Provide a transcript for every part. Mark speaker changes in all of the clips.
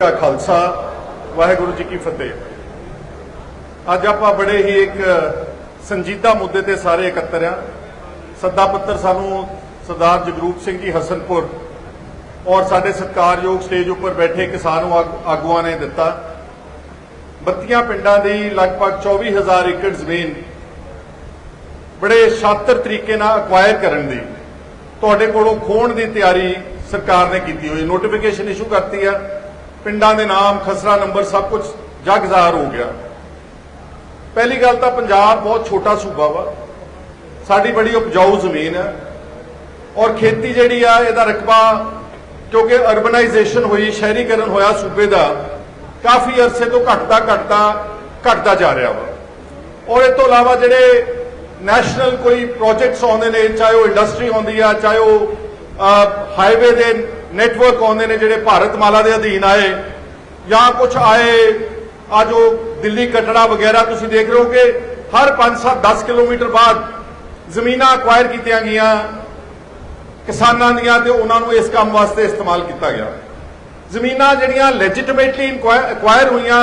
Speaker 1: ਦਾ ਖਾਲਸਾ, ਵਾਹਿਗੁਰੂ ਜੀ ਕੀ ਫਤਿਹ। ਅੱਜ ਆਪਾਂ ਬੜੇ ਹੀ ਇੱਕ ਸੰਜੀਦਾ ਮੁੱਦੇ ਤੇ ਸਾਰੇ ਇਕੱਤਰ ਆ। ਸੱਦਾ ਪੱਤਰ ਸਾਨੂੰ ਸਰਦਾਰ ਜਗਰੂਪ ਸਿੰਘ ਜੀ ਹਸਨਪੁਰ ਔਰ ਸਾਡੇ ਸਤਿਕਾਰਯੋਗ ਸਟੇਜ ਉੱਪਰ ਬੈਠੇ ਕਿਸਾਨ ਆਗੂਆਂ ਨੇ ਦਿੱਤਾ। 32 ਪਿੰਡਾਂ ਦੀ ਲਗਭਗ 24000 ਏਕੜ ਜ਼ਮੀਨ ਬੜੇ ਸ਼ਾਤਰ ਤਰੀਕੇ ਨਾਲ ਅਕਵਾਇਰ ਕਰਨ ਦੀ, ਤੁਹਾਡੇ ਕੋਲੋਂ ਖੋਣ ਦੀ ਤਿਆਰੀ ਸਰਕਾਰ ਨੇ ਕੀਤੀ ਹੋਈ। ਨੋਟੀਫਿਕੇਸ਼ਨ ਇਸ਼ੂ ਕਰਤੀ ਆ। ਪਿੰਡਾਂ ਦੇ ਨਾਮ, ਖਸਰਾ ਨੰਬਰ ਸਭ ਕੁਝ ਜਗਜ਼ਾਹਰ ਹੋ ਗਿਆ। ਪਹਿਲੀ ਗੱਲ ਤਾਂ ਪੰਜਾਬ ਬਹੁਤ ਛੋਟਾ ਸੂਬਾ ਵਾ। ਸਾਡੀ ਬੜੀ ਉਪਜਾਊ ਜ਼ਮੀਨ ਹੈ। ਔਰ ਖੇਤੀ ਜਿਹੜੀ ਆ, ਇਹਦਾ ਰਕਬਾ ਕਿਉਂਕਿ ਅਰਬਨਾਈਜੇਸ਼ਨ ਹੋਈ, ਸ਼ਹਿਰੀਕਰਨ ਹੋਇਆ ਸੂਬੇ ਦਾ, ਕਾਫੀ ਅਰਸੇ ਤੋਂ ਘਟਦਾ ਘਟਦਾ ਘਟਦਾ ਜਾ ਰਿਹਾ ਵਾ। ਔਰ ਇਹ ਤੋਂ ਇਲਾਵਾ ਜਿਹੜੇ ਨੈਸ਼ਨਲ ਕੋਈ ਪ੍ਰੋਜੈਕਟਸ ਆਉਂਦੇ ਨੇ, ਚਾਹੇ ਉਹ ਇੰਡਸਟਰੀ ਆਉਂਦੀ ਆ, ਚਾਹੇ ਉਹ ਹਾਈਵੇ ਦੇ ਨੈਟਵਰਕ ਆਉਂਦੇ ਨੇ ਜਿਹੜੇ ਭਾਰਤ ਮਾਲਾ ਦੇ ਅਧੀਨ ਆਏ ਜਾਂ ਕੁਝ ਆਏ ਆ ਜੋ ਦਿੱਲੀ ਕਟੜਾ ਵਗੈਰਾ ਤੁਸੀਂ ਦੇਖ ਰਹੇ ਹੋ ਕਿ ਹਰ 5-7 10 ਕਿਲੋਮੀਟਰ ਬਾਅਦ ਜ਼ਮੀਨਾਂ ਅਕਵਾਇਰ ਕੀਤੀਆਂ ਗਈਆਂ, ਕਿਸਾਨਾਂ ਦੀਆਂ ਤੇ ਉਹਨਾਂ ਨੂੰ ਇਸ ਕੰਮ ਵਾਸਤੇ ਇਸਤੇਮਾਲ ਕੀਤਾ ਗਿਆ। ਜ਼ਮੀਨਾਂ ਜਿਹੜੀਆਂ ਲੈਜੀਟਿਮੇਟਲੀ ਅਕਵਾਇਰ ਹੋਈਆਂ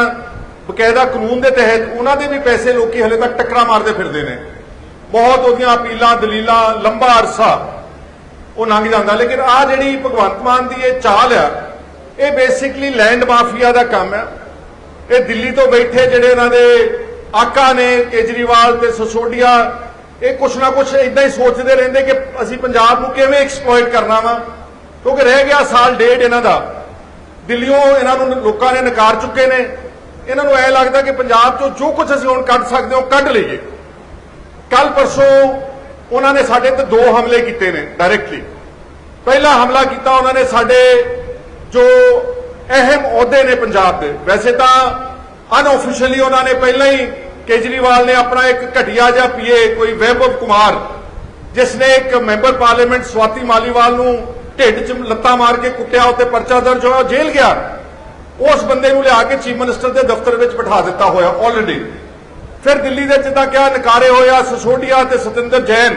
Speaker 1: ਬਕਾਇਦਾ ਕਾਨੂੰਨ ਦੇ ਤਹਿਤ, ਉਹਨਾਂ ਦੇ ਵੀ ਪੈਸੇ ਲੋਕੀ ਹਲੇ ਤੱਕ ਟੱਕਰਾ ਮਾਰਦੇ ਫਿਰਦੇ ਨੇ। ਬਹੁਤ ਉਹਦੀਆਂ ਅਪੀਲਾਂ, ਦਲੀਲਾਂ, ਲੰਬਾ ਅਰਸਾ ਉਹ ਲੰਘ ਜਾਂਦਾ। ਲੇਕਿਨ ਆ ਜਿਹੜੀ ਭਗਵੰਤ ਮਾਨ ਦੀ ਇਹ ਚਾਲ ਆ, ਇਹ ਬੇਸਿਕਲੀ ਲੈਂਡ ਮਾਫੀਆ ਦਾ ਕੰਮ ਹੈ ਇਹ ਦਿੱਲੀ ਤੋਂ ਬੈਠੇ ਜਿਹੜੇ ਇਹਨਾਂ ਦੇ ਆਕਾ ਨੇ, ਕੇਜਰੀਵਾਲ ਤੇ ਸਸੋਡੀਆ, ਇਹ ਕੁਛ ਨਾ ਕੁਛ ਇਦਾਂ ਹੀ ਸੋਚਦੇ ਰਹਿੰਦੇ ਕਿ ਅਸੀਂ ਪੰਜਾਬ ਨੂੰ ਕਿਵੇਂ ਐਕਸਪਲੋਇਟ ਕਰਨਾ ਵਾ। ਕਿਉਂਕਿ ਰਹਿ ਗਿਆ ਸਾਲ ਡੇਢ ਇਹਨਾਂ ਦਾ। ਦਿੱਲੀੋਂ ਇਹਨਾਂ ਨੂੰ ਲੋਕਾਂ ਨੇ ਨਕਾਰ ਚੁੱਕੇ ਨੇ। ਇਹਨਾਂ ਨੂੰ ਐ ਲੱਗਦਾ ਕਿ ਪੰਜਾਬ ਚੋਂ ਜੋ ਕੁਝ ਅਸੀਂ ਹੁਣ ਕੱਢ ਸਕਦੇ ਹਾਂ ਕੱਢ ਲਈਏ। ਕੱਲ ਪਰਸੋਂ ਉਹਨਾਂ ਨੇ ਸਾਡੇ ਤੇ ਦੋ ਹਮਲੇ ਕੀਤੇ ਨੇ ਡਾਇਰੈਕਟਲੀ ਪਹਿਲਾ ਹਮਲਾ ਕੀਤਾ ਉਹਨਾਂ ਨੇ ਸਾਡੇ ਜੋ ਅਹਿਮ ਅਹੁਦੇ ਨੇ ਪੰਜਾਬ ਦੇ। ਵੈਸੇ ਤਾਂ ਅਨਆਫੀਸ਼ੀਅਲੀ ਉਹਨਾਂ ਨੇ ਪਹਿਲਾਂ ਹੀ ਕੇਜਰੀਵਾਲ ਨੇ ਆਪਣਾ ਇੱਕ ਘਟਿਆ ਜਿਹਾ ਪੀਏ, ਕੋਈ ਵੈਭਵ ਕੁਮਾਰ, ਜਿਸ ਨੇ ਇੱਕ ਮੈਂਬਰ ਪਾਰਲੀਮੈਂਟ ਸਵਾਤੀ ਮਾਲੀਵਾਲ ਨੂੰ ਢਿੱਡ 'ਚ ਲੱਤਾਂ ਮਾਰ ਕੇ ਕੁੱਟਿਆ, ਉੱਤੇ ਪਰਚਾ ਦਰਜ ਹੋਇਆ ਜੇਲ੍ਹ ਗਿਆ। ਉਸ ਬੰਦੇ ਨੂੰ ਲਿਆ ਕੇ ਚੀਫ ਮਿਨਿਸਟਰ ਦੇ ਦਫ਼ਤਰ ਵਿੱਚ ਬਿਠਾ ਦਿੱਤਾ ਹੋਇਆ ਆਲਰੇਡੀ ਫਿਰ ਦਿੱਲੀ ਦੇ ਜਿੱਦਾਂ ਕਿਹਾ ਨਕਾਰੇ ਹੋਇਆ ਸਸੋਡੀਆ ਤੇ ਸਤਿੰਦਰ ਜੈਨ,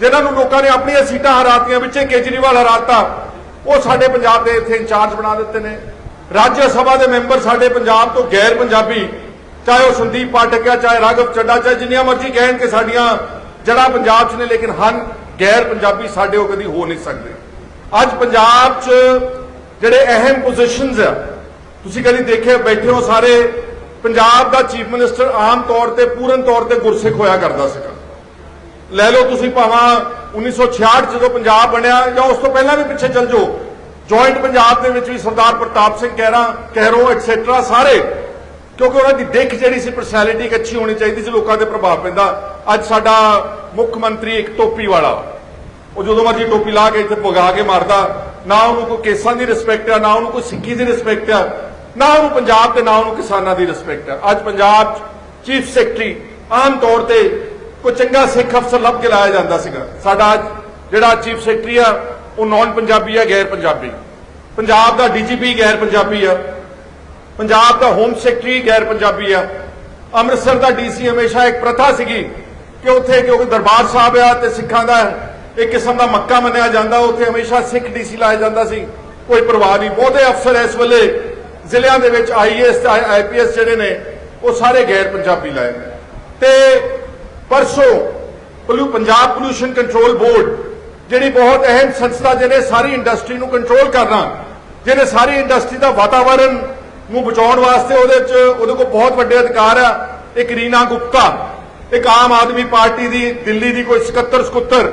Speaker 1: ਜਿਨ੍ਹਾਂ ਨੂੰ ਲੋਕਾਂ ਨੇ ਆਪਣੀਆਂ ਸੀਟਾਂ ਹਰਾਤੀਆਂ ਵਿੱਚੇ ਕੇਜਰੀਵਾਲ ਹਰਾਤਾ, ਉਹ ਸਾਡੇ ਪੰਜਾਬ ਦੇ ਇੱਥੇ ਇੰਚਾਰਜ ਬਣਾ ਦਿੱਤੇ ਨੇ। ਰਾਜ ਸਭਾ ਦੇ ਮੈਂਬਰ ਸਾਡੇ ਪੰਜਾਬ ਤੋਂ ਗੈਰ ਪੰਜਾਬੀ, ਚਾਹੇ ਉਹ ਸੰਦੀਪ ਪਾਠਕ ਆ, ਚਾਹੇ ਰਾਘਵ ਚੱਡਾ, ਚਾਹੇ ਜਿੰਨੀਆਂ ਮਰਜ਼ੀ ਕਹਿਣ ਕਿ ਸਾਡੀਆਂ ਜੜਾ ਪੰਜਾਬ 'ਚ ਨੇ, ਲੇਕਿਨ ਹਨ, ਗੈਰ ਪੰਜਾਬੀ ਸਾਡੇ ਉਹ ਕਦੀ ਹੋ ਨਹੀਂ ਸਕਦੇ। ਅੱਜ ਪੰਜਾਬ 'ਚ ਜਿਹੜੇ ਅਹਿਮ ਪੋਜੀਸ਼ਨਸ ਆ, ਤੁਸੀਂ ਕਦੀ ਦੇਖੇ ਬੈਠੇ ਹੋ ਸਾਰੇ ਪੰਜਾਬ ਦਾ ਚੀਫ ਮਿਨਿਸਟਰ ਆਮ ਤੌਰ ਤੇ ਪੂਰਨ ਤੌਰ ਤੇ ਗੁਰਸਿੱਖ ਹੋਇਆ ਕਰਦਾ ਸੀਗਾ। ਲੈ ਲਓ ਤੁਸੀਂ ਭਾਵਾਂ 1966 ਜਦੋਂ ਪੰਜਾਬ ਬਣਿਆ ਜਾਂ ਉਸ ਤੋਂ ਪਹਿਲਾਂ ਵੀ ਪਿੱਛੇ ਚੱਲ ਜਾਓ ਜੁਆਇੰਟ ਪੰਜਾਬ ਦੇ ਵਿੱਚ ਵੀ ਸਰਦਾਰ ਪ੍ਰਤਾਪ ਸਿੰਘ ਕਹਿਰਾ, ਕਹਿਰੋ ਐਕਸੈਟਰਾ ਸਾਰੇ, ਕਿਉਂਕਿ ਉਹਨਾਂ ਦੀ ਦਿੱਖ ਜਿਹੜੀ ਸੀ ਪਰਸਨੈਲਿਟੀ ਇੱਕ ਅੱਛੀ ਹੋਣੀ ਚਾਹੀਦੀ ਸੀ, ਲੋਕਾਂ ਤੇ ਪ੍ਰਭਾਵ ਪੈਂਦਾ। ਅੱਜ ਸਾਡਾ ਮੁੱਖ ਮੰਤਰੀ ਇੱਕ ਟੋਪੀ ਵਾਲਾ, ਉਹ ਜਦੋਂ ਮਰਜ਼ੀ ਟੋਪੀ ਲਾ ਕੇ ਇੱਥੇ ਪੁਗਾ ਕੇ ਮਾਰਦਾ। ਨਾ ਉਹਨੂੰ ਕੋਈ ਕੇਸਾਂ ਦੀ ਰਿਸਪੈਕਟ ਆ, ਨਾ ਉਹਨੂੰ ਕੋਈ ਸਿੱਖੀ ਦੀ ਰਿਸਪੈਕਟ ਆ ਨਾ ਉਹਨੂੰ ਪੰਜਾਬ ਤੇ ਨਾ ਉਹਨੂੰ ਕਿਸਾਨਾਂ ਦੀ ਰਿਸਪੈਕਟ ਆ ਅੱਜ ਪੰਜਾਬ ਚੀਫ ਸੈਕਟਰੀ ਆਮ ਤੌਰ ਤੇ ਕੋਈ ਚੰਗਾ ਸਿੱਖ ਅਫਸਰ ਲੱਭ ਕੇ ਲਾਇਆ ਜਾਂਦਾ ਸੀਗਾ। ਸਾਡਾ ਜਿਹੜਾ ਚੀਫ ਸੈਕਟਰੀ ਆ, ਉਹ ਨਾਨ ਪੰਜਾਬੀ ਆ ਗੈਰ ਪੰਜਾਬੀ ਪੰਜਾਬ ਦਾ ਡੀਜੀਪੀ ਗੈਰ ਪੰਜਾਬੀ ਆ। ਪੰਜਾਬ ਦਾ ਹੋਮ ਸੈਕਟਰੀ ਗੈਰ ਪੰਜਾਬੀ ਆ। ਅੰਮ੍ਰਿਤਸਰ ਦਾ ਡੀਸੀ ਹਮੇਸ਼ਾ ਇੱਕ ਪ੍ਰਥਾ ਸੀਗੀ ਕਿ ਉੱਥੇ ਕਿਉਂਕਿ ਦਰਬਾਰ ਸਾਹਿਬ ਆ ਤੇ ਸਿੱਖਾਂ ਦਾ ਇੱਕ ਕਿਸਮ ਦਾ ਮੱਕਾ ਮੰਨਿਆ ਜਾਂਦਾ। ਉੱਥੇ ਹਮੇਸ਼ਾ ਸਿੱਖ ਡੀਸੀ ਲਾਇਆ ਜਾਂਦਾ ਸੀ। ਕੋਈ ਪਰਵਾਹ ਨਹੀਂ ਬਹੁਤੇ ਅਫਸਰ ਇਸ ਵੇਲੇ ਜ਼ਿਲ੍ਹਿਆਂ ਦੇ ਵਿੱਚ ਆਈਐਸ ਤੇ ਆਈਪੀਐਸ ਜਿਹੜੇ ਨੇ, ਉਹ ਸਾਰੇ ਗੈਰ ਪੰਜਾਬੀ ਲਾਏ ਨੇ। ਤੇ ਪਰਸੋਂ ਪੋਲੂ, ਪੰਜਾਬ ਪੋਲੂਸ਼ਨ ਕੰਟਰੋਲ ਬੋਰਡ ਜਿਹੜੀ ਬਹੁਤ ਅਹਿਮ ਸੰਸਥਾ ਜਿਹਨੇ ਸਾਰੀ ਇੰਡਸਟਰੀ ਨੂੰ ਕੰਟਰੋਲ ਕਰਨਾ, ਜਿਹਨੇ ਸਾਰੀ ਇੰਡਸਟਰੀ ਦਾ ਵਾਤਾਵਰਣ ਨੂੰ ਬਚਾਉਣ ਵਾਸਤੇ ਉਹਦੇ ਚ ਉਹਦੇ ਕੋਲ ਬਹੁਤ ਵੱਡੇ ਅਧਿਕਾਰ ਆ, ਇੱਕ ਰੀਨਾ ਗੁਪਤਾ, ਇੱਕ ਆਮ ਆਦਮੀ ਪਾਰਟੀ ਦੀ, ਦਿੱਲੀ ਦੀ ਕੋਈ ਸਕੱਤਰ ਸਕੁੱਤਰ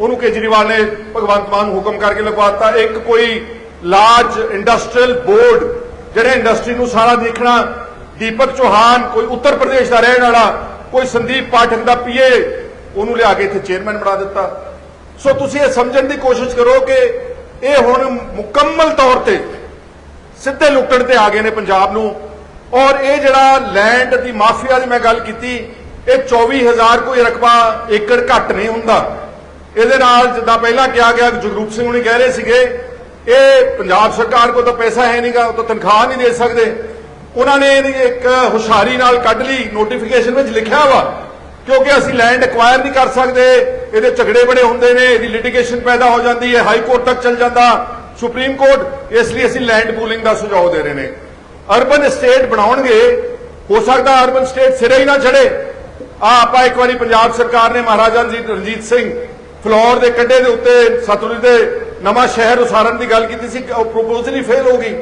Speaker 1: ਉਹਨੂੰ ਕੇਜਰੀਵਾਲ ਨੇ ਭਗਵੰਤ ਮਾਨ ਨੂੰ ਹੁਕਮ ਕਰਕੇ ਲਗਵਾਤਾ ਇੱਕ ਕੋਈ ਲਾਰਜ ਇੰਡਸਟਰੀਅਲ ਬੋਰਡ ਜਿਹੜੇ ਇੰਡਸਟਰੀ ਨੂੰ ਸਾਰਾ ਦੇਖਣਾ, ਦੀਪਕ ਚੌਹਾਨ ਕੋਈ ਉੱਤਰ ਪ੍ਰਦੇਸ਼ ਦਾ ਰਹਿਣ ਵਾਲਾ, ਕੋਈ ਸੰਦੀਪ ਪਾਠਕ ਦਾ ਪੀਏ ਉਹਨੂੰ ਲਿਆ ਕੇ ਇੱਥੇ ਚੇਅਰਮੈਨ ਬਣਾ ਦਿੱਤਾ। ਸੋ ਤੁਸੀਂ ਇਹ ਸਮਝਣ ਦੀ ਕੋਸ਼ਿਸ਼ ਕਰੋ ਕਿ ਇਹ ਹੁਣ ਮੁਕੰਮਲ ਤੌਰ ਤੇ ਸਿੱਧੇ ਲੁੱਟਣ ਤੇ ਆ ਗਏ ਨੇ ਪੰਜਾਬ ਨੂੰ। ਔਰ ਇਹ ਜਿਹੜਾ ਲੈਂਡ ਦੀ ਮਾਫੀਆ ਦੀ ਮੈਂ ਗੱਲ ਕੀਤੀ, ਇਹ 24000 ਕੋਈ ਰਕਬਾ ਏਕੜ ਘੱਟ ਨਹੀਂ ਹੁੰਦਾ। ਇਹਦੇ ਨਾਲ ਜਿੱਦਾਂ ਪਹਿਲਾਂ ਕਿਹਾ ਗਿਆ, ਜਗਰੂਪ ਸਿੰਘ ਹੁਣੀ ਕਹਿ ਰਹੇ ਸੀਗੇ ਇਹ ਪੰਜਾਬ ਸਰਕਾਰ ਕੋਲ ਤਾਂ ਪੈਸਾ ਹੈ ਨਹੀਂਗਾ ਉਹ ਤਾਂ ਤਨਖਾਹ ਨਹੀਂ ਦੇ ਸਕਦੇ। ਉਹਨਾਂ ਨੇ ਇਹਦੀ ਇੱਕ ਹੁਸ਼ਿਆਰੀ ਨਾਲ ਕੱਢ ਲਈ ਨੋਟੀਫਿਕੇਸ਼ਨ ਵਿੱਚ ਲਿਖਿਆ ਵਾ, ਕਿਉਂਕਿ ਅਸੀਂ ਲੈਂਡ ਐਕਵਾਇਰ ਨਹੀਂ ਕਰ ਸਕਦੇ। ਇਹਦੇ ਝਗੜੇ ਬੜੇ ਹੁੰਦੇ ਨੇ, ਇਹਦੀ ਲਿਟੀਗੇਸ਼ਨ ਪੈਦਾ ਹੋ ਜਾਂਦੀ ਹੈ ਹਾਈ ਕੋਰਟ ਤੱਕ ਚੱਲ ਜਾਂਦਾ। ਸੁਪਰੀਮ ਕੋਰਟ ਇਸ ਲਈ ਅਸੀਂ ਲੈਂਡ ਪੂਲਿੰਗ ਦਾ ਸੁਝਾਅ ਦੇ ਰਹੇ ਨੇ। ਅਰਬਨ ਸਟੇਟ ਬਣਾਉਣਗੇ, ਹੋ ਸਕਦਾ ਅਰਬਨ ਸਟੇਟ ਸਿਰੇ ਹੀ ਨਾ ਚੜੇ ਆ ਆਪਾਂ ਇੱਕ ਵਾਰੀ ਪੰਜਾਬ ਸਰਕਾਰ ਨੇ ਮਹਾਰਾਜਾ ਰਣਜੀਤ ਸਿੰਘ, ਫਲੋਰ ਦੇ ਕੰਢੇ ਦੇ ਉੱਤੇ, ਸਤਲੁਜ ਦੇ ਨਵਾਂ ਸ਼ਹਿਰ ਉਸਾਰਨ ਦੀ ਗੱਲ ਕੀਤੀ ਸੀ ਉਹ ਪ੍ਰੋਪੋਜ਼ਲ ਹੀ ਫੇਲ ਹੋ ਗਈ।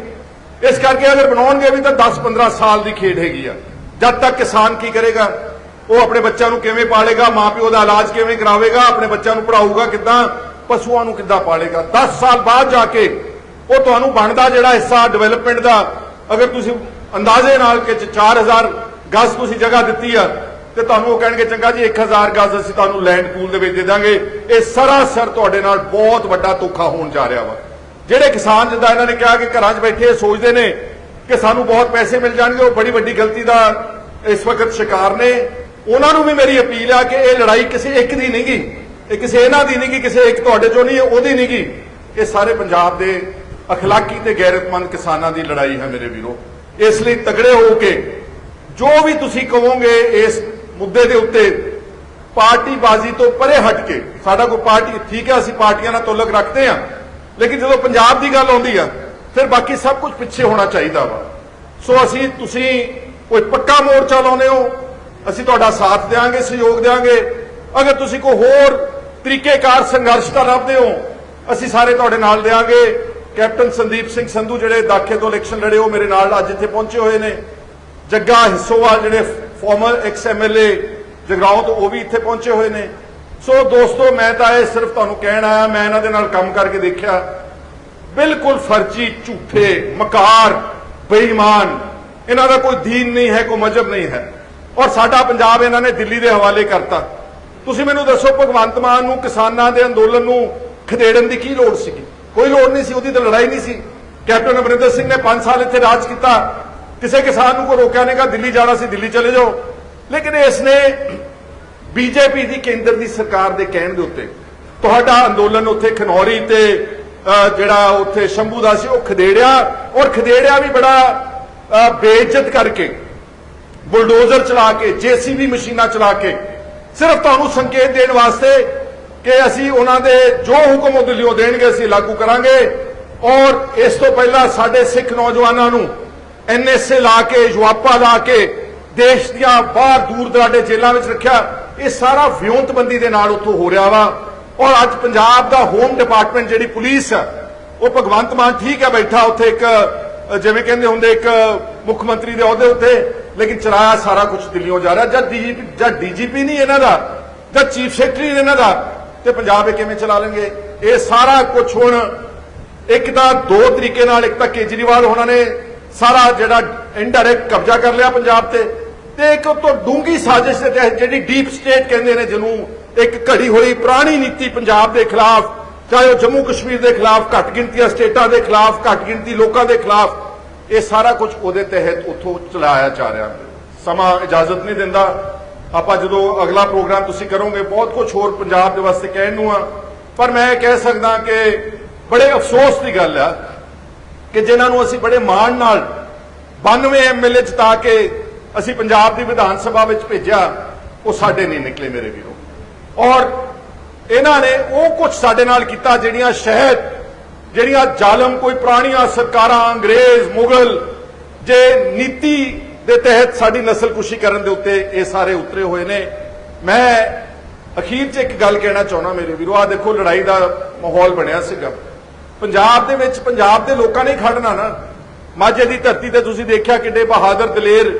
Speaker 1: ਇਸ ਕਰਕੇ ਅਗਰ ਬਣਾਉਣਗੇ ਵੀ ਤਾਂ 10-15 ਸਾਲ ਦੀ ਖੇਡ ਹੈਗੀ ਆ। ਜਦ ਤੱਕ ਕਿਸਾਨ ਕੀ ਕਰੇਗਾ? ਉਹ ਆਪਣੇ ਬੱਚਿਆਂ ਨੂੰ ਕਿਵੇਂ ਪਾਲੇਗਾ? ਮਾਪਿਓ ਦਾ ਇਲਾਜ ਕਿਵੇਂ ਕਰਾਵੇਗਾ? ਆਪਣੇ ਬੱਚਿਆਂ ਨੂੰ ਪੜਾਊਗਾ ਕਿੱਦਾਂ? ਪਸ਼ੂਆਂ ਨੂੰ ਕਿੱਦਾਂ ਪਾਲੇਗਾ? 10 ਸਾਲ ਬਾਅਦ ਜਾ ਕੇ ਉਹ ਤੁਹਾਨੂੰ ਬਣਦਾ ਜਿਹੜਾ ਹਿੱਸਾ ਡਿਵੈਲਪਮੈਂਟ ਦਾ, ਅਗਰ ਤੁਸੀਂ ਅੰਦਾਜ਼ੇ ਨਾਲ ਕਿ 4000 ਗਜ਼ ਤੁਸੀਂ ਜਗ੍ਹਾ ਦਿੱਤੀ ਆ ਤੇ ਤੁਹਾਨੂੰ ਉਹ ਕਹਿਣਗੇ, ਚੰਗਾ ਜੀ 1000 ਗਜ਼ ਅਸੀਂ ਤੁਹਾਨੂੰ ਲੈਂਡ ਪੂਲ ਦੇ ਵਿੱਚ ਦੇ ਦਾਂਗੇ। ਇਹ ਸਰਾਸਰ ਤੁਹਾਡੇ ਨਾਲ ਬਹੁਤ ਵੱਡਾ ਧੋਖਾ ਹੋਣ ਜਾ ਰਿਹਾ ਵਾ। ਜਿਹੜੇ ਕਿਸਾਨ ਜਿੱਦਾਂ ਇਹਨਾਂ ਨੇ ਕਿਹਾ ਕਿ ਘਰਾਂ 'ਚ ਬੈਠੇ ਸੋਚਦੇ ਨੇ ਕਿ ਸਾਨੂੰ ਬਹੁਤ ਪੈਸੇ ਮਿਲ ਜਾਣਗੇ, ਉਹ ਬੜੀ ਵੱਡੀ ਗਲਤੀ ਦਾ ਇਸ ਵਕਤ ਸ਼ਿਕਾਰ ਨੇ। ਉਹਨਾਂ ਨੂੰ ਵੀ ਮੇਰੀ ਅਪੀਲ ਆ ਕਿ ਇਹ ਲੜਾਈ ਕਿਸੇ ਇੱਕ ਦੀ ਨਹੀਂਗੀ ਇਹ ਕਿਸੇ ਇਹਨਾਂ ਦੀ ਨਹੀਂਗੀ ਕਿਸੇ ਇੱਕ ਤੁਹਾਡੇ ਚੋਂ ਨਹੀਂ ਉਹਦੀ ਨਹੀਂਗੀ ਇਹ ਸਾਰੇ ਪੰਜਾਬ ਦੇ ਅਖਲਾਕੀ ਤੇ ਗੈਰਤਮੰਦ ਕਿਸਾਨਾਂ ਦੀ ਲੜਾਈ ਹੈ ਮੇਰੇ ਵੀਰੋ। ਇਸ ਲਈ ਤਗੜੇ ਹੋ ਕੇ ਜੋ ਵੀ ਤੁਸੀਂ ਕਹੋਗੇ ਇਸ ਮੁੱਦੇ ਦੇ ਉੱਤੇ ਪਾਰਟੀ ਬਾਜ਼ੀ ਤੋਂ ਪਰੇ ਹਟ ਕੇ, ਸਾਡਾ ਕੋਈ ਪਾਰਟੀ ਠੀਕ ਹੈ, ਅਸੀਂ ਪਾਰਟੀਆਂ ਨਾਲ ਤੁਲਕ ਰੱਖਦੇ ਹਾਂ। ਲੇਕਿਨ ਜਦੋਂ ਪੰਜਾਬ ਦੀ ਗੱਲ ਆਉਂਦੀ ਆ, ਫਿਰ ਬਾਕੀ ਸਭ ਕੁਝ ਪਿੱਛੇ ਹੋਣਾ ਚਾਹੀਦਾ ਵਾ। ਸੋ ਅਸੀਂ, ਤੁਸੀਂ ਕੋਈ ਪੱਕਾ ਮੋਰਚਾ ਲਾਉਨੇ ਹੋ, ਅਸੀਂ ਤੁਹਾਡਾ ਸਾਥ ਦੇਵਾਂਗੇ ਸਹਿਯੋਗ ਦੇਵਾਂਗੇ ਅਗਰ ਤੁਸੀਂ ਕੋਈ ਹੋਰ ਤਰੀਕੇਕਾਰ ਸੰਘਰਸ਼ ਦਾ ਲੱਭਦੇ ਹੋ, ਅਸੀਂ ਸਾਰੇ ਤੁਹਾਡੇ ਨਾਲ ਦੇਵਾਂਗੇ ਕੈਪਟਨ ਸੰਦੀਪ ਸਿੰਘ ਸੰਧੂ ਜਿਹੜੇ ਦਾਖੇ ਤੋਂ ਇਲੈਕਸ਼ਨ ਲੜੇ, ਉਹ ਮੇਰੇ ਨਾਲ ਅੱਜ ਇੱਥੇ ਪਹੁੰਚੇ ਹੋਏ ਨੇ। ਜੱਗਾ ਹਿੱਸੋਵਾਲ ਜਿਹੜੇ ਫਾਰਮਰ ਐਕਸ ਐਮਐਲਏ ਜਗਰਾਉਂ ਤੋਂ ਉਹ ਵੀ ਇੱਥੇ ਪਹੁੰਚੇ ਹੋਏ ਨੇ। ਸੋ ਦੋਸਤੋ, ਮੈਂ ਤਾਂ ਇਹ ਸਿਰਫ ਤੁਹਾਨੂੰ ਕਹਿਣ ਆਇਆ, ਮੈਂ ਇਹਨਾਂ ਦੇ ਨਾਲ ਕੰਮ ਕਰਕੇ ਦੇਖਿਆ। ਬਿਲਕੁਲ ਫਰਜੀ, ਝੂਠੇ, ਮਕਾਰ, ਬੇਈਮਾਨ, ਇਹਨਾਂ ਦਾ ਕੋਈ ਦੀਨ ਨਹੀਂ ਹੈ, ਕੋਈ ਮਜਹਬ ਨਹੀਂ ਹੈ। ਔਰ ਸਾਡਾ ਪੰਜਾਬ ਇਹਨਾਂ ਨੇ ਦਿੱਲੀ ਦੇ ਹਵਾਲੇ ਕਰਤਾ। ਤੁਸੀਂ ਮੈਨੂੰ ਦੱਸੋ, ਭਗਵੰਤ ਮਾਨ ਨੂੰ, ਕਿਸਾਨਾਂ ਦੇ ਅੰਦੋਲਨ ਨੂੰ ਖਦੇੜਨ ਦੀ ਕੀ ਲੋੜ ਸੀਗੀ? ਕੋਈ ਲੋੜ ਨਹੀਂ ਸੀ, ਉਹਦੀ ਤਾਂ ਲੜਾਈ ਨਹੀਂ ਸੀ। ਕੈਪਟਨ ਅਮਰਿੰਦਰ ਸਿੰਘ ਨੇ 5 ਸਾਲ ਇੱਥੇ ਰਾਜ ਕੀਤਾ। ਕਿਸੇ ਕਿਸਾਨ ਨੂੰ ਕੋਈ ਰੋਕਿਆ ਨਹੀਂ ਦਿੱਲੀ ਜਾਣਾ ਸੀ, ਦਿੱਲੀ ਚਲੇ ਜਾਓ। ਲੇਕਿਨ ਇਸ ਨੇ ਬੀਜੇਪੀ ਦੀ ਕੇਂਦਰ ਦੀ ਸਰਕਾਰ ਦੇ ਕਹਿਣ ਦੇ ਉੱਤੇ ਤੁਹਾਡਾ ਅੰਦੋਲਨ ਉੱਥੇ ਖਨੌਰੀ ਤੇ ਜਿਹੜਾ ਉੱਥੇ ਸ਼ੰਭੂ ਦਾ ਸੀ, ਉਹ ਖਦੇੜਿਆ। ਔਰ ਖਦੇੜਿਆ ਵੀ ਬੜਾ ਬੇਇੱਜ਼ਤ ਕਰਕੇ ਬੁਲਡੋਜ਼ਰ ਚਲਾ ਕੇ, ਜੀਸੀਬੀ ਮਸ਼ੀਨਾਂ ਚਲਾ ਕੇ ਸਿਰਫ ਤੁਹਾਨੂੰ ਸੰਕੇਤ ਦੇਣ ਵਾਸਤੇ ਕਿ ਅਸੀਂ ਉਹਨਾਂ ਦੇ ਜੋ ਹੁਕਮ ਉਹ ਦਿੱਲੀੋਂ ਦੇਣਗੇ, ਅਸੀਂ ਲਾਗੂ ਕਰਾਂਗੇ। ਔਰ ਇਸ ਤੋਂ ਪਹਿਲਾਂ ਸਾਡੇ ਸਿੱਖ ਨੌਜਵਾਨਾਂ ਨੂੰ ਐਨਐਸਏ ਲਾ ਕੇ ਜਵਾਪਾ ਲਾ ਕੇ, ਦੇਸ਼ ਦੀਆਂ ਬਾਹਰ ਦੂਰ ਦਰਾਡੇ ਜੇਲ੍ਹਾਂ ਵਿੱਚ ਰੱਖਿਆ। ਇਹ ਸਾਰਾ ਵਿਉਂਤਬੰਦੀ ਦੇ ਨਾਲ ਉੱਥੋਂ ਹੋ ਰਿਹਾ ਵਾ। ਔਰ ਅੱਜ ਪੰਜਾਬ ਦਾ ਹੋਮ ਡਿਪਾਰਟਮੈਂਟ ਜਿਹੜੀ ਪੁਲਿਸ ਆ, ਉਹ ਭਗਵੰਤ ਮਾਨ ਠੀਕ ਹੈ ਬੈਠਾ ਉੱਥੇ ਇੱਕ ਜਿਵੇਂ ਕਹਿੰਦੇ ਹੁੰਦੇ, ਇੱਕ ਮੁੱਖ ਮੰਤਰੀ ਦੇ ਅਹੁਦੇ ਉੱਤੇ। ਲੇਕਿਨ ਚਲਾਇਆ ਸਾਰਾ ਕੁਝ ਦਿੱਲੀੋਂ ਜਾ ਰਿਹਾ। ਜਦ ਡੀਜੀਪੀ ਜਦ ਡੀਜੀਪੀ ਨਹੀਂ ਇਹਨਾਂ ਦਾ, ਜਦ ਚੀਫ ਸੈਕਟਰੀ ਇਹਨਾਂ ਦਾ, ਤੇ ਪੰਜਾਬ ਇਹ ਕਿਵੇਂ ਚਲਾ ਲੈਣਗੇ? ਇਹ ਸਾਰਾ ਕੁਝ ਹੁਣ ਇੱਕ ਤਾਂ ਦੋ ਤਰੀਕੇ ਨਾਲ, ਇੱਕ ਤਾਂ ਕੇਜਰੀਵਾਲ ਹੋਣਾ ਨੇ ਸਾਰਾ ਜਿਹੜਾ ਇਨਡਾਇਰੈਕਟ ਕਬਜ਼ਾ ਕਰ ਲਿਆ ਪੰਜਾਬ ਤੇ ਤੇ ਇੱਕ ਤੋਂ ਡੂੰਗੀ ਸਾਜ਼ਿਸ਼ ਦੇ ਤਹਿਤ ਜਿਹੜੀ ਡੀਪ ਸਟੇਟ ਕਹਿੰਦੇ ਨੇ ਜਿਹਨੂੰ ਇੱਕ ਘੜੀ ਹੋਈ ਪੁਰਾਣੀ ਨੀਤੀ ਪੰਜਾਬ ਦੇ ਖਿਲਾਫ, ਚਾਹੇ ਉਹ ਜੰਮੂ ਕਸ਼ਮੀਰ ਦੇ ਖਿਲਾਫ, ਘੱਟ ਗਿਣਤੀਆਂ ਸਟੇਟਾਂ ਦੇ ਖਿਲਾਫ, ਘੱਟ ਗਿਣਤੀ ਲੋਕਾਂ ਦੇ ਖਿਲਾਫ, ਇਹ ਸਾਰਾ ਕੁਝ ਉਹਦੇ ਤਹਿਤ ਉੱਥੋਂ ਚਲਾਇਆ ਜਾ ਰਿਹਾ। ਸਮਾਂ ਇਜਾਜ਼ਤ ਨਹੀਂ ਦਿੰਦਾ। ਆਪਾਂ ਜਦੋਂ ਅਗਲਾ ਪ੍ਰੋਗਰਾਮ ਤੁਸੀਂ ਕਰੋਗੇ, ਬਹੁਤ ਕੁਝ ਹੋਰ ਪੰਜਾਬ ਦੇ ਵਾਸਤੇ ਕਹਿਣ ਨੂੰ ਆ। ਪਰ ਮੈਂ ਇਹ ਕਹਿ ਸਕਦਾ ਕਿ ਬੜੇ ਅਫਸੋਸ ਦੀ ਗੱਲ ਆ ਕਿ ਜਿਨ੍ਹਾਂ ਨੂੰ ਅਸੀਂ ਬੜੇ ਮਾਣ ਨਾਲ 92 ਐਮਐਲਏ ਜਿਤਾ ਕੇ ਅਸੀਂ ਪੰਜਾਬ ਦੀ ਵਿਧਾਨ ਸਭਾ ਵਿੱਚ ਭੇਜਿਆ, ਉਹ ਸਾਡੇ ਨਹੀਂ ਨਿਕਲੇ ਮੇਰੇ ਵੀਰੋ। ਔਰ ਇਹਨਾਂ ਨੇ ਉਹ ਕੁਝ ਸਾਡੇ ਨਾਲ ਕੀਤਾ ਜਿਹੜੀਆਂ ਸ਼ਹਿਦ, ਜਿਹੜੀਆਂ ਜ਼ਾਲਮ, ਕੋਈ ਪੁਰਾਣੀਆਂ ਸਰਕਾਰਾਂ, ਅੰਗਰੇਜ਼, ਮੁਗਲ, ਜੇ ਨੀਤੀ ਦੇ ਤਹਿਤ ਸਾਡੀ ਨਸਲਕੁਸ਼ੀ ਕਰਨ ਦੇ ਉੱਤੇ ਇਹ ਸਾਰੇ ਉਤਰੇ ਹੋਏ ਨੇ। ਮੈਂ ਅਖੀਰ 'ਚ ਇੱਕ ਗੱਲ ਕਹਿਣਾ ਚਾਹੁੰਦਾ ਮੇਰੇ ਵੀਰੋ ਆ ਦੇਖੋ ਲੜਾਈ ਦਾ ਮਾਹੌਲ ਬਣਿਆ ਸੀਗਾ। ਪੰਜਾਬ ਦੇ ਵਿੱਚ, ਪੰਜਾਬ ਦੇ ਲੋਕਾਂ ਨੇ ਖੜਨਾ ਨਾ। ਮਾਝੇ ਦੀ ਧਰਤੀ ਤੇ ਤੁਸੀਂ ਦੇਖਿਆ ਕਿੱਡੇ ਬਹਾਦਰ ਦਲੇਰ।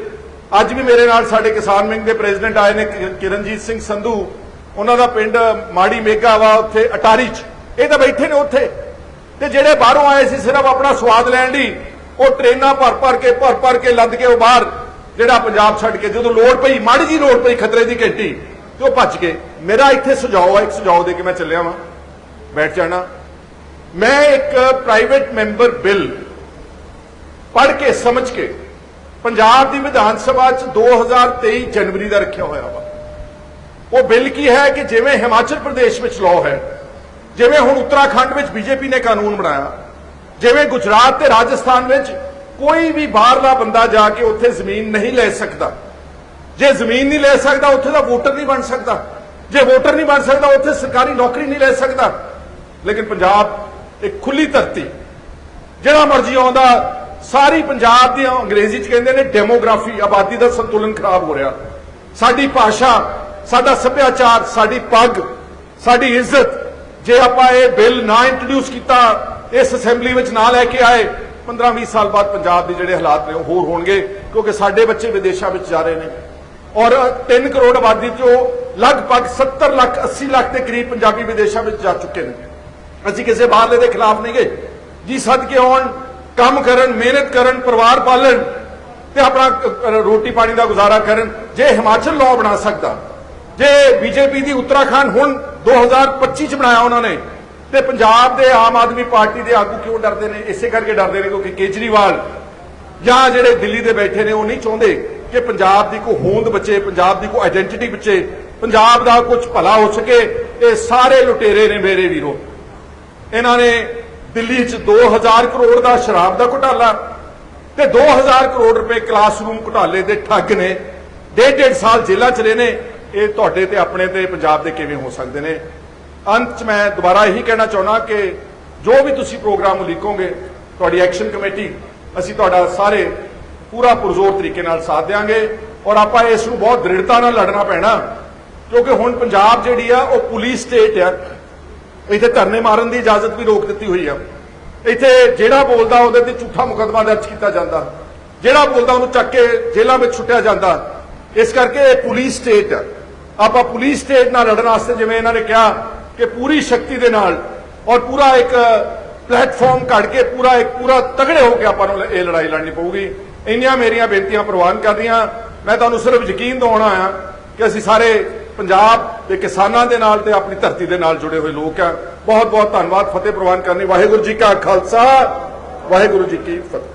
Speaker 1: ਅੱਜ ਵੀ ਮੇਰੇ ਨਾਲ ਸਾਡੇ ਕਿਸਾਨ ਵਿੰਗ ਦੇ ਪ੍ਰੈਜ਼ੀਡੈਂਟ ਆਏ ਨੇ ਕਿਰਨਜੀਤ ਸਿੰਘ ਸੰਧੂ। ਉਹਨਾਂ ਦਾ ਪਿੰਡ ਮਾੜੀ ਮੇਗਾ ਵਾ ਉੱਥੇ, ਅਟਾਰੀ 'ਚ। ਇਹ ਤਾਂ ਬੈਠੇ ਨੇ ਉੱਥੇ। ਤੇ ਜਿਹੜੇ ਬਾਹਰੋਂ ਆਏ ਸੀ, ਸਿਰਫ ਆਪਣਾ ਸਵਾਦ ਲੈਣ ਲਈ, ਉਹ ਟ੍ਰੇਨਾਂ ਭਰ ਭਰ ਕੇ ਭਰ ਭਰ ਕੇ ਲੱਦ ਕੇ ਉਹ ਬਾਹਰ, ਜਿਹੜਾ ਪੰਜਾਬ ਛੱਡ ਕੇ, ਜਦੋਂ ਲੋੜ ਪਈ, ਮਾੜੀ ਜੀ ਲੋੜ ਪਈ ਖਤਰੇ ਦੀ ਘੰਟੀ, ਤੇ ਉਹ ਭੱਜ ਗਏ। ਮੇਰਾ ਇੱਥੇ ਸੁਝਾਅ ਹੈ ਇੱਕ ਸੁਝਾਅ ਦੇ ਕੇ ਮੈਂ ਚੱਲਿਆ ਵਾਂ। ਬੈਠ ਜਾਣਾ। ਮੈਂ ਇੱਕ ਪ੍ਰਾਈਵੇਟ ਮੈਂਬਰ ਬਿੱਲ ਪੜ੍ਹ ਕੇ, ਸਮਝ ਕੇ ਪੰਜਾਬ ਦੀ ਵਿਧਾਨ ਸਭਾ ਚ 2023 ਜਨਵਰੀ ਦਾ ਰੱਖਿਆ ਹੋਇਆ ਵਾ। ਉਹ ਬਿੱਲ ਕੀ ਹੈ ਕਿ ਜਿਵੇਂ ਹਿਮਾਚਲ ਪ੍ਰਦੇਸ਼ ਵਿੱਚ ਲਾਅ ਹੈ, ਜਿਵੇਂ ਹੁਣ ਉੱਤਰਾਖੰਡ ਵਿੱਚ ਬੀਜੇਪੀ ਨੇ ਕਾਨੂੰਨ ਬਣਾਇਆ, ਜਿਵੇਂ ਗੁਜਰਾਤ ਤੇ ਰਾਜਸਥਾਨ ਵਿੱਚ ਕੋਈ ਵੀ ਬਾਹਰਲਾ ਬੰਦਾ ਜਾ ਕੇ ਉੱਥੇ ਜ਼ਮੀਨ ਨਹੀਂ ਲੈ ਸਕਦਾ। ਜੇ ਜ਼ਮੀਨ ਨਹੀਂ ਲੈ ਸਕਦਾ, ਉੱਥੇ ਦਾ ਵੋਟਰ ਨਹੀਂ ਬਣ ਸਕਦਾ। ਜੇ ਵੋਟਰ ਨਹੀਂ ਬਣ ਸਕਦਾ, ਉੱਥੇ ਸਰਕਾਰੀ ਨੌਕਰੀ ਨਹੀਂ ਲੈ ਸਕਦਾ। ਲੇਕਿਨ ਪੰਜਾਬ ਇੱਕ ਖੁੱਲੀ ਧਰਤੀ। ਜਿਹੜਾ ਮਰਜ਼ੀ ਆਉਂਦਾ, ਸਾਰੀ ਪੰਜਾਬ ਦੀ ਅੰਗਰੇਜ਼ੀ ਚ ਕਹਿੰਦੇ ਨੇ ਡੈਮੋਗ੍ਰਾਫੀ ਆਬਾਦੀ ਦਾ ਸੰਤੁਲਨ ਖਰਾਬ ਹੋ ਰਿਹਾ। ਸਾਡੀ ਭਾਸ਼ਾ, ਸਾਡਾ ਸੱਭਿਆਚਾਰ, ਸਾਡੀ ਪੱਗ, ਸਾਡੀ ਇੱਜ਼ਤ, ਜੇ ਆਪਾਂ ਇਹ ਬਿੱਲ ਨਾ ਇੰਟਰੋਡਿਊਸ ਕੀਤਾ, ਇਸ ਅਸੈਂਬਲੀ ਵਿੱਚ ਨਾ ਲੈ ਕੇ ਆਏ 15-20 ਸਾਲ ਬਾਅਦ ਪੰਜਾਬ ਦੇ ਜਿਹੜੇ ਹਾਲਾਤ ਨੇ ਉਹ ਹੋਰ ਹੋਣਗੇ, ਕਿਉਂਕਿ ਸਾਡੇ ਬੱਚੇ ਵਿਦੇਸ਼ਾਂ ਵਿੱਚ ਜਾ ਰਹੇ ਨੇ। ਔਰ 3 ਕਰੋੜ ਆਬਾਦੀ ਚੋਂ ਲਗਭਗ 70 ਲੱਖ 80 ਲੱਖ ਦੇ ਕਰੀਬ ਪੰਜਾਬੀ ਵਿਦੇਸ਼ਾਂ ਵਿੱਚ ਜਾ ਚੁੱਕੇ ਨੇ। ਅਸੀਂ ਕਿਸੇ ਬਾਹਰਲੇ ਦੇ ਖਿਲਾਫ ਨਹੀਂ ਗਏ। ਜੀ ਸਦਕੇ ਆਉਣ ਕੰਮ ਕਰਨ, ਮਿਹਨਤ ਕਰਨ, ਪਰਿਵਾਰ ਪਾਲਣ ਤੇ ਆਪਣਾ ਰੋਟੀ ਪਾਣੀ ਦਾ ਗੁਜ਼ਾਰਾ ਕਰਨ, ਜੇ ਹਿਮਾਚਲ ਲਾਅ ਬਣਾ ਸਕਦਾ, ਜੇ ਬੀਜੇਪੀ ਦੀ ਉੱਤਰਾਖੰਡ ਹੁਣ 2025 ਚ ਬਣਾਇਆ ਉਹਨਾਂ ਨੇ, ਤੇ ਪੰਜਾਬ ਦੇ ਆਮ ਆਦਮੀ ਪਾਰਟੀ ਦੇ ਆਗੂ ਕਿਉਂ ਡਰਦੇ ਨੇ? ਇਸੇ ਕਰਕੇ ਡਰਦੇ ਨੇ ਕਿਉਂਕਿ ਕੇਜਰੀਵਾਲ ਜਾਂ ਜਿਹੜੇ ਦਿੱਲੀ ਦੇ ਬੈਠੇ ਨੇ, ਉਹ ਨਹੀਂ ਚਾਹੁੰਦੇ ਕਿ ਪੰਜਾਬ ਦੀ ਕੋਈ ਹੋਂਦ ਬਚੇ, ਪੰਜਾਬ ਦੀ ਕੋਈ ਆਇਡੈਂਟੀਟੀ ਬਚੇ, ਪੰਜਾਬ ਦਾ ਕੁਝ ਭਲਾ ਹੋ ਸਕੇ, ਇਹ ਸਾਰੇ ਲੁਟੇਰੇ ਨੇ ਮੇਰੇ ਵੀਰੋ। ਇਹਨਾਂ ਨੇ ਦਿੱਲੀ 'ਚ 2000 ਕਰੋੜ ਦਾ ਸ਼ਰਾਬ ਦਾ ਘੁਟਾਲਾ ਤੇ 2000 ਕਰੋੜ ਰੁਪਏ ਕਲਾਸਰੂਮ ਘੁਟਾਲੇ ਦੇ ਠੱਗ ਨੇ। ਡੇਢ ਡੇਢ ਸਾਲ ਜੇਲ੍ਹਾਂ 'ਚ ਰਹੇ ਨੇ। ਇਹ ਤੁਹਾਡੇ ਤੇ, ਆਪਣੇ ਤੇ, ਪੰਜਾਬ ਦੇ ਕਿਵੇਂ ਹੋ ਸਕਦੇ ਨੇ? ਅੰਤ 'ਚ ਮੈਂ ਦੁਬਾਰਾ ਇਹੀ ਕਹਿਣਾ ਚਾਹੁੰਦਾ ਕਿ ਜੋ ਵੀ ਤੁਸੀਂ ਪ੍ਰੋਗਰਾਮ ਉਲੀਕੋਗੇ, ਤੁਹਾਡੀ ਐਕਸ਼ਨ ਕਮੇਟੀ, ਅਸੀਂ ਤੁਹਾਡਾ ਸਾਰੇ ਪੂਰਾ ਪੁਰਜ਼ੋਰ ਤਰੀਕੇ ਨਾਲ ਸਾਥ ਦੇਵਾਂਗੇ ਔਰ ਆਪਾਂ ਇਸ ਨੂੰ ਬਹੁਤ ਦ੍ਰਿੜਤਾ ਨਾਲ ਲੜਨਾ ਪੈਣਾ ਕਿਉਂਕਿ ਹੁਣ ਪੰਜਾਬ ਜਿਹੜੀ ਆ, ਉਹ ਪੁਲਿਸ ਸਟੇਟ ਆ। ਇੱਥੇ ਧਰਨੇ ਮਾਰਨ ਦੀ ਇਜਾਜ਼ਤ ਵੀ ਰੋਕ ਦਿੱਤੀ ਹੋਈ ਆ। ਇੱਥੇ ਜਿਹੜਾ ਬੋਲਦਾ ਉਹਦੇ ਤੇ ਝੂਠਾ ਮੁਕੱਦਮਾ ਦਰਜ ਕੀਤਾ ਜਾਂਦਾ। ਜਿਹੜਾ ਬੋਲਦਾ ਉਹਨੂੰ ਚੱਕ ਕੇ ਜੇਲ੍ਹਾਂ ਵਿੱਚ ਛੁੱਟਿਆ ਜਾਂਦਾ। ਇਸ ਕਰਕੇ ਇਹ ਪੁਲਿਸ ਸਟੇਟ ਆਪਾਂ ਪੁਲਿਸ ਸਟੇਟ ਨਾਲ ਲੜਨ ਵਾਸਤੇ ਜਿਵੇਂ ਇਹਨਾਂ ਨੇ ਕਿਹਾ ਕਿ ਪੂਰੀ ਸ਼ਕਤੀ ਦੇ ਨਾਲ ਔਰ ਪੂਰਾ ਇੱਕ ਪਲੇਟਫਾਰਮ ਕੱਢ ਕੇ ਪੂਰਾ ਇੱਕ ਪੂਰਾ ਤਗੜੇ ਹੋ ਕੇ ਆਪਾਂ ਨੂੰ ਇਹ ਲੜਾਈ ਲੜਨੀ ਪਊਗੀ। ਇੰਨੀਆਂ ਮੇਰੀਆਂ ਬੇਨਤੀਆਂ ਪ੍ਰਵਾਨ ਕਰਦੀਆਂ ਮੈਂ ਤੁਹਾਨੂੰ ਸਿਰਫ ਯਕੀਨ ਦਿਵਾਉਣਾ ਆ ਕਿ ਅਸੀਂ ਸਾਰੇ ਪੰਜਾਬ ਦੇ ਕਿਸਾਨਾਂ ਦੇ ਨਾਲ ਤੇ ਆਪਣੀ ਧਰਤੀ ਦੇ ਨਾਲ ਜੁੜੇ ਹੋਏ ਲੋਕ ਆ। ਬਹੁਤ ਬਹੁਤ ਧੰਨਵਾਦ, ਫਤਿਹ ਪ੍ਰਵਾਨ ਕਰਨੀ। ਵਾਹਿਗੁਰੂ ਜੀ ਕਾ ਖਾਲਸਾ, ਵਾਹਿਗੁਰੂ ਜੀ ਕੀ ਫਤਿਹ।